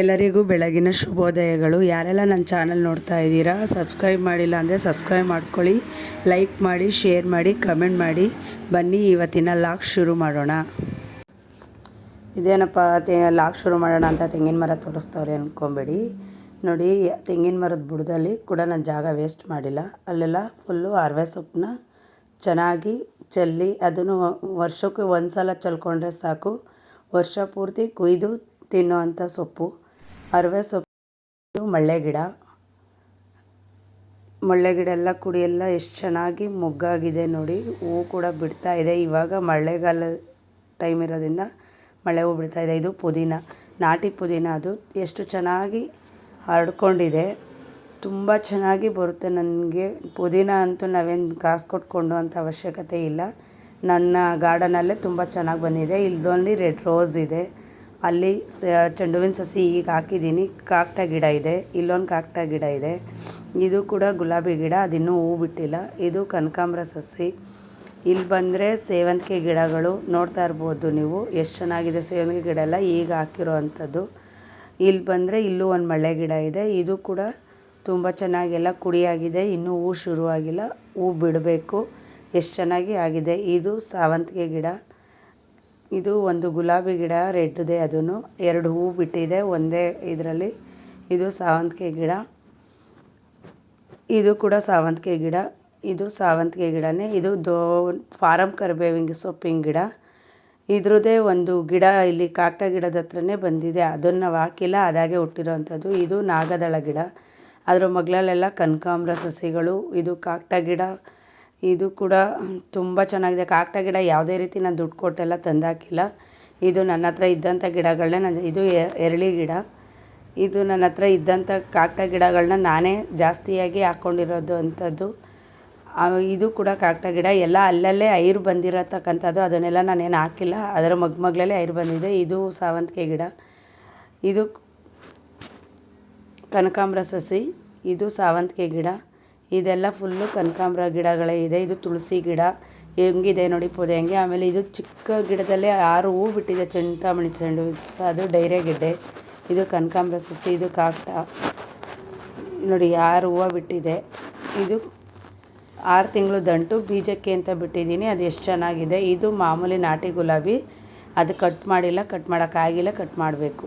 ಎಲ್ಲರಿಗೂ ಬೆಳಗಿನ ಶುಭೋದಯಗಳು. ಯಾರೆಲ್ಲ ನನ್ನ ಚಾನಲ್ ನೋಡ್ತಾ ಇದ್ದೀರಾ, ಸಬ್ಸ್ಕ್ರೈಬ್ ಮಾಡಿಲ್ಲ ಅಂದರೆ ಸಬ್ಸ್ಕ್ರೈಬ್ ಮಾಡ್ಕೊಳ್ಳಿ, ಲೈಕ್ ಮಾಡಿ, ಶೇರ್ ಮಾಡಿ, ಕಮೆಂಟ್ ಮಾಡಿ. ಬನ್ನಿ, ಇವತ್ತಿನ ಲಾಕ್ ಶುರು ಮಾಡೋಣ. ಇದೇನಪ್ಪ, ತೆ ಲಾಕ್ ಶುರು ಮಾಡೋಣ ಅಂತ ತೆಂಗಿನ ಮರ ತೋರಿಸ್ತವ್ರೆ ಅಂದ್ಕೊಂಬೇಡಿ ನೋಡಿ, ತೆಂಗಿನ ಮರದ ಬುಡದಲ್ಲಿ ಕೂಡ ನಾನು ಜಾಗ ವೇಸ್ಟ್ ಮಾಡಿಲ್ಲ. ಅಲ್ಲೆಲ್ಲ ಫುಲ್ಲು ಅರವೆ ಸೊಪ್ಪನ್ನ ಚೆನ್ನಾಗಿ ಚೆಲ್ಲಿ, ಅದನ್ನು ವರ್ಷಕ್ಕೆ ಒಂದು ಸಲ ಚೆಲ್ಕೊಂಡ್ರೆ ಸಾಕು. ವರ್ಷ ಪೂರ್ತಿ ಕೊಯ್ದು ತಿನ್ನೋ ಅಂಥ ಸೊಪ್ಪು, ಅರವೆ ಸೊಪ್ಪು, ಮಳ್ಳೆ ಗಿಡ. ಮಳ್ಳೆ ಗಿಡ ಎಲ್ಲ ಕುಡಿ, ಎಲ್ಲ ಎಷ್ಟು ಚೆನ್ನಾಗಿ ಮೊಗ್ಗಾಗಿದೆ ನೋಡಿ ಹೂವು ಕೂಡ ಬಿಡ್ತಾ ಇದೆ. ಇವಾಗ ಮಳೆಗಾಲ ಟೈಮ್ ಇರೋದ್ರಿಂದ ಮಳೆ ಹೂ ಬಿಡ್ತಾ ಇದೆ. ಇದು ಪುದೀನ, ನಾಟಿ ಪುದೀನ ಅದು. ಎಷ್ಟು ಚೆನ್ನಾಗಿ ಹರಡ್ಕೊಂಡಿದೆ. ತುಂಬ ಚೆನ್ನಾಗಿ ಬರುತ್ತೆ. ನನಗೆ ಪುದೀನ ಅಂತೂ ನಾವೇನು ಕಾಸು ಕೊಟ್ಕೊಂಡು ಅಂತ ಅವಶ್ಯಕತೆ ಇಲ್ಲ. ನನ್ನ ಗಾರ್ಡನಲ್ಲೇ ತುಂಬ ಚೆನ್ನಾಗಿ ಬಂದಿದೆ. ಇಲ್ಲದೊಂದು ರೆಡ್ ರೋಸ್ ಇದೆ. ಅಲ್ಲಿ ಚೆಂಡು ಹೂವಿನ ಸಸಿ ಈಗ ಹಾಕಿದ್ದೀನಿ. ಕಾಕ್ಟ ಗಿಡ ಇದೆ. ಇಲ್ಲೊಂದು ಕಾಕ್ಟ ಗಿಡ ಇದೆ. ಇದು ಕೂಡ ಗುಲಾಬಿ ಗಿಡ. ಅದಿನ್ನೂ ಹೂ ಬಿಟ್ಟಿಲ್ಲ. ಇದು ಕನಕಾಂಬರ ಸಸಿ. ಇಲ್ಲಿ ಬಂದರೆ ಸೇವಂತಿಗೆ ಗಿಡಗಳು. ನೋಡ್ತಾ ಇರ್ಬೋದು ನೀವು. ಎಷ್ಟು ಚೆನ್ನಾಗಿದೆ ಸೇವಂತಿಗೆ ಗಿಡ ಎಲ್ಲ ಈಗ ಹಾಕಿರೋ ಅಂಥದ್ದು. ಇಲ್ಲಿ ಬಂದರೆ ಇಲ್ಲೂ ಒಂದು ಮಳೆ ಗಿಡ ಇದೆ. ಇದು ಕೂಡ ತುಂಬ ಚೆನ್ನಾಗೆಲ್ಲ ಕುಡಿಯಾಗಿದೆ. ಇನ್ನೂ ಹೂ ಶುರುವಾಗಿಲ್ಲ. ಹೂ ಬಿಡಬೇಕು. ಎಷ್ಟು ಚೆನ್ನಾಗಿ ಆಗಿದೆ. ಇದು ಸಾವಂತಿಗೆ ಗಿಡ. ಇದು ಒಂದು ಗುಲಾಬಿ ಗಿಡ, ರೆಡ್ ಇದೆ ಅದನ್ನು ಎರಡು ಹೂ ಬಿಟ್ಟಿದೆ, ಒಂದೇ ಇದರಲ್ಲಿ. ಇದು ಸಾವಂತಿಗೆ ಗಿಡ. ಇದು ಕೂಡ ಸಾವಂತಿಗೆ ಗಿಡ. ಇದು ಸಾವಂತಿಗೆ ಗಿಡನೇ. ಇದು ದೋ, ಫಾರಂ ಕರಿಬೇವಿನ ಸೊಪ್ಪಿನ ಗಿಡ. ಇದ್ರದ್ದೇ ಒಂದು ಗಿಡ ಇಲ್ಲಿ ಕಾಕ್ಟ ಗಿಡದ ಹತ್ರನೇ ಬಂದಿದೆ. ಅದನ್ನು ನಾವು ಹಾಕಿಲ್ಲ, ಅದಾಗೆ ಹುಟ್ಟಿರೋವಂಥದ್ದು ಇದು ನಾಗದಳ ಗಿಡ. ಅದರ ಮಗಳಲ್ಲೆಲ್ಲ ಕನಕಾಂಬರ ಸಸಿಗಳು. ಇದು ಕಾಕ್ಟ ಗಿಡ. ಇದು ಕೂಡ ತುಂಬ ಚೆನ್ನಾಗಿದೆ. ಕಾಕಡ ಗಿಡ ಯಾವುದೇ ರೀತಿ ನಾನು ದುಡ್ಡು ಕೊಟ್ಟೆಲ್ಲ ತಂದಾಕಿಲ್ಲ. ಇದು ನನ್ನ ಹತ್ರ ಇದ್ದಂಥ ಗಿಡಗಳನ್ನೇ ನಾನು ಇದು ಎರಳಿ ಗಿಡ. ಇದು ನನ್ನ ಹತ್ರ ಇದ್ದಂಥ ಕಾಕಡ ಗಿಡಗಳನ್ನ ನಾನೇ ಜಾಸ್ತಿಯಾಗಿ ಹಾಕ್ಕೊಂಡಿರೋದು ಅಂಥದ್ದು ಇದು ಕೂಡ ಕಾಕಡ ಗಿಡ. ಎಲ್ಲ ಅಲ್ಲಲ್ಲೇ ಐರು ಬಂದಿರತಕ್ಕಂಥದ್ದು. ಅದನ್ನೆಲ್ಲ ನಾನೇನು ಹಾಕಿಲ್ಲ. ಅದರ ಮಗ್ ಮಗ್ಳಲ್ಲೇ ಐರು ಬಂದಿದೆ. ಇದು ಸಾವಂತಿಗೆ ಗಿಡ. ಇದು ಕನಕಾಂಬ್ರ ಸಸಿ. ಇದು ಸಾವಂತಿಗೆ ಗಿಡ. ಇದೆಲ್ಲ ಫುಲ್ಲು ಕನಕಾಂಬ್ರ ಗಿಡಗಳೇ ಇದೆ. ಇದು ತುಳಸಿ ಗಿಡ ಹೆಂಗಿದೆ ನೋಡಿ ಪೊದೆ ಹೆಂಗೆ. ಆಮೇಲೆ ಇದು ಚಿಕ್ಕ ಗಿಡದಲ್ಲೇ ಆರು ಹೂ ಬಿಟ್ಟಿದೆ ಚಿಂತಾಮಣಿ ಚೆಂಡು. ಅದು ಡೈರೆ ಗಿಡ್ಡೆ. ಇದು ಕನಕಾಂಬ್ರ ಸಸಿ, ಇದು ಕಾಕ್ಟ ನೋಡಿ, ಆರು ಹೂವು ಬಿಟ್ಟಿದೆ. ಇದು ಆರು ತಿಂಗಳು ದಂಟು ಬೀಜಕ್ಕೆ ಅಂತ ಬಿಟ್ಟಿದ್ದೀನಿ. ಅದು ಎಷ್ಟು ಚೆನ್ನಾಗಿದೆ. ಇದು ಮಾಮೂಲಿ ನಾಟಿ ಗುಲಾಬಿ. ಅದು ಕಟ್ ಮಾಡಿಲ್ಲ, ಕಟ್ ಮಾಡೋಕ್ಕಾಗಿಲ್ಲ ಕಟ್ ಮಾಡಬೇಕು.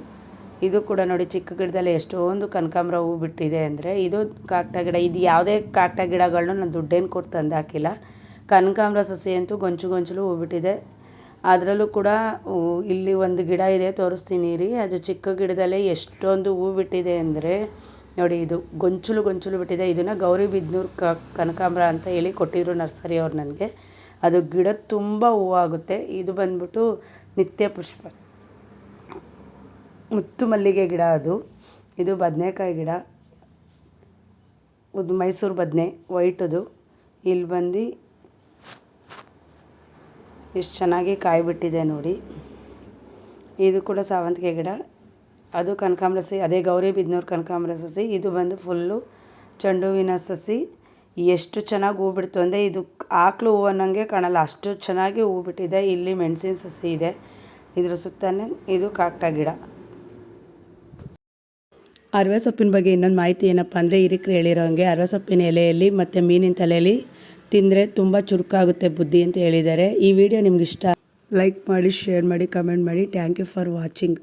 ಇದು ಕೂಡ ನೋಡಿ ಚಿಕ್ಕ ಗಿಡದಲ್ಲಿ ಎಷ್ಟೊಂದು ಕನಕಾಂಬರ ಹೂ ಬಿಟ್ಟಿದೆ ಅಂದರೆ ಇದು ಕಾಕ್ಟ ಗಿಡ. ಇದು ಯಾವುದೇ ಕಾಕ್ಟ ಗಿಡಗಳನ್ನು ನಾನು ದುಡ್ಡೇನು ಕೊಟ್ಟು ತಂದು ಹಾಕಿಲ್ಲ ಕನಕಾಂಬರ ಸಸಿ ಅಂತೂ ಗೊಂಚು ಗೊಂಚಲು ಹೂ ಬಿಟ್ಟಿದೆ. ಅದರಲ್ಲೂ ಕೂಡ ಇಲ್ಲಿ ಒಂದು ಗಿಡ ಇದೆ, ತೋರಿಸ್ತೀನಿ ರೀ. ಅದು ಚಿಕ್ಕ ಗಿಡದಲ್ಲೇ ಎಷ್ಟೊಂದು ಹೂ ಬಿಟ್ಟಿದೆ ಅಂದರೆ ನೋಡಿ ಇದು ಗೊಂಚಲು ಗೊಂಚಲು ಬಿಟ್ಟಿದೆ. ಇದನ್ನು ಗೌರಿ ಬಿದ್ನೂರು ಕ, ಕನಕಾಂಬರ ಅಂತ ಹೇಳಿ ಕೊಟ್ಟಿದ್ರು ನರ್ಸರಿ ಅವ್ರು ನನಗೆ. ಅದು ಗಿಡ ತುಂಬ ಹೂವಾಗುತ್ತೆ. ಇದು ಬಂದ್ಬಿಟ್ಟು ನಿತ್ಯ ಪುಷ್ಪ. ಮುತ್ತು ಮಲ್ಲಿಗೆ ಗಿಡ ಅದು. ಇದು ಬದನೇಕಾಯಿ ಗಿಡ. ಇದು ಮೈಸೂರು ಬದನೆ ವೈಟದು ಇಲ್ಲಿ ಬಂದು ಎಷ್ಟು ಚೆನ್ನಾಗಿ ಕಾಯಿ ಬಿಟ್ಟಿದೆ ನೋಡಿ. ಇದು ಕೂಡ ಸಾವಂತಿಗೆ ಗಿಡ. ಅದು ಕನಕಾಂಬರ ಸಸಿ, ಅದೇ ಗೌರಿ ಬಿದ್ನೂರು ಕನಕಾಂಬರ ಸಸಿ. ಇದು ಬಂದು ಫುಲ್ಲು ಚೆಂಡು ಹೂವಿನ ಸಸಿ. ಎಷ್ಟು ಚೆನ್ನಾಗಿ ಹೂ ಬಿಡ್ತು ಅಂದರೆ ಇದು ಆಕಳು ಹೂವು ಅನ್ನೋಂಗೆ ಕಾಣಲ್ಲ. ಅಷ್ಟು ಚೆನ್ನಾಗಿ ಹೂ ಬಿಟ್ಟಿದೆ. ಇಲ್ಲಿ ಮೆಣಸಿನ ಸಸಿ ಇದೆ. ಇದ್ರ ಸುತ್ತಲೇ ಇದು ಕಾಕ್ಟ ಗಿಡ. ಅರವೆ ಸೊಪ್ಪಿನ ಬಗ್ಗೆ ಇನ್ನೊಂದು ಮಾಹಿತಿ ಏನಪ್ಪ ಅಂದರೆ ಹೇಳಿರೋ ಹಂಗೆ ಅರವೆ ಸೊಪ್ಪಿನ ಎಲೆಯಲ್ಲಿ ಮತ್ತು ಮೀನಿನ ತಲೆಯಲ್ಲಿ ತಿಂದರೆ ತುಂಬ ಚುರುಕಾಗುತ್ತೆ ಬುದ್ಧಿ ಅಂತ ಹೇಳಿದ್ದಾರೆ. ಈ ವಿಡಿಯೋ ನಿಮ್ಗೆ ಇಷ್ಟ ಲೈಕ್ ಮಾಡಿ ಶೇರ್ ಮಾಡಿ ಕಮೆಂಟ್ ಮಾಡಿ. Thank you for watching